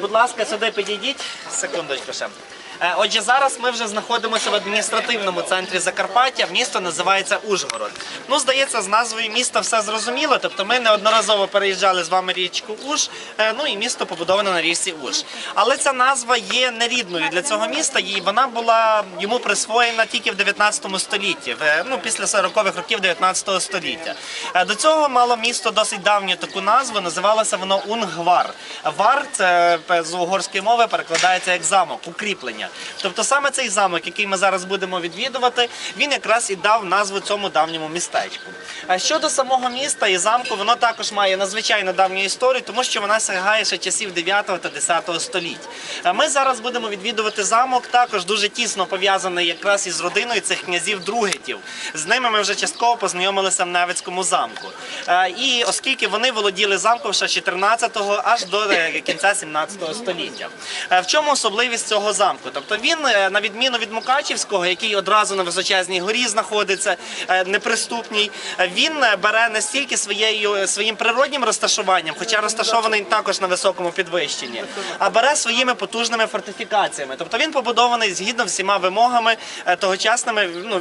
Будь ласка, сюди підійдіть. Секундочку ще. Е, Отже, зараз ми вже знаходимося в адміністративному центрі Закарпаття. Місто називається Ужгород. Ну, здається, з назвою міста все зрозуміло. Тобто ми неодноразово переїжджали з вами річку Уж. е, Ну і місто побудоване на річці Уж. Але ця назва є нерідною для цього міста. І вона була йому присвоєна тільки в 19 столітті, е, ну після 40-х років 19 століття. До цього мало місто досить давню таку назву. Називалося воно Унгвар. Вар це з угорської мови перекладається як замок, укріплення. Тобто саме цей замок, який ми зараз будемо відвідувати, він якраз і дав назву цьому давньому містечку. А щодо самого міста і замку, воно також має надзвичайно давню історію, тому що вона сягає ще часів 9 та 10 століть. Ми зараз будемо відвідувати замок, також дуже тісно пов'язаний якраз із родиною цих князів Другетів. З ними ми вже частково познайомилися в Невецькому замку. І оскільки вони володіли замком ще 14-го аж до е, кінця 17 століття. В чому особливість цього замку? Тобто він, е, на відміну від Мукачівського, який одразу на височезній горі знаходиться, е, неприступній, е, він бере не стільки своєю своїм природнім розташуванням, хоча розташований також на високому підвищенні, а бере своїми потужними фортифікаціями. Тобто він побудований згідно всіма вимогами тогочасними ну,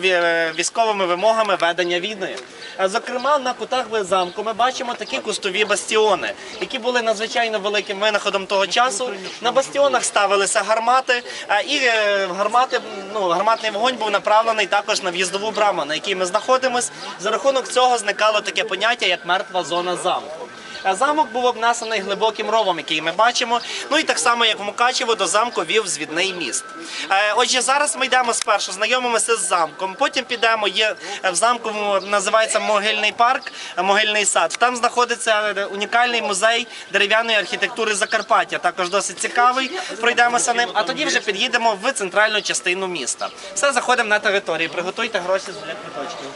військовими вимогами ведення війни. Зокрема, на кутах замку ми бачимо такі кустові бастіони, які були надзвичайно великим винаходом того часу. На бастіонах ставилися гармати, і е, гармати, ну, гарматний вогонь був направлений також на в'їздову браму, на якій ми знаходимося. За рахунок цього зникало таке поняття, як мертва зона замку. Замок був обнесений глибоким ровом, який ми бачимо. Ну і так само, як в Мукачево, до замку вів звідний міст. Е, Отже, зараз ми йдемо спершу, знайомимося з замком. Потім підемо. Є е, в замку називається могильний парк, е, могильний сад. Там знаходиться унікальний музей дерев'яної архітектури Закарпаття. Також досить цікавий. Пройдемося ним. А тоді вже під'їдемо в центральну частину міста. Все заходимо на територію. Приготуйте гроші з квиточків.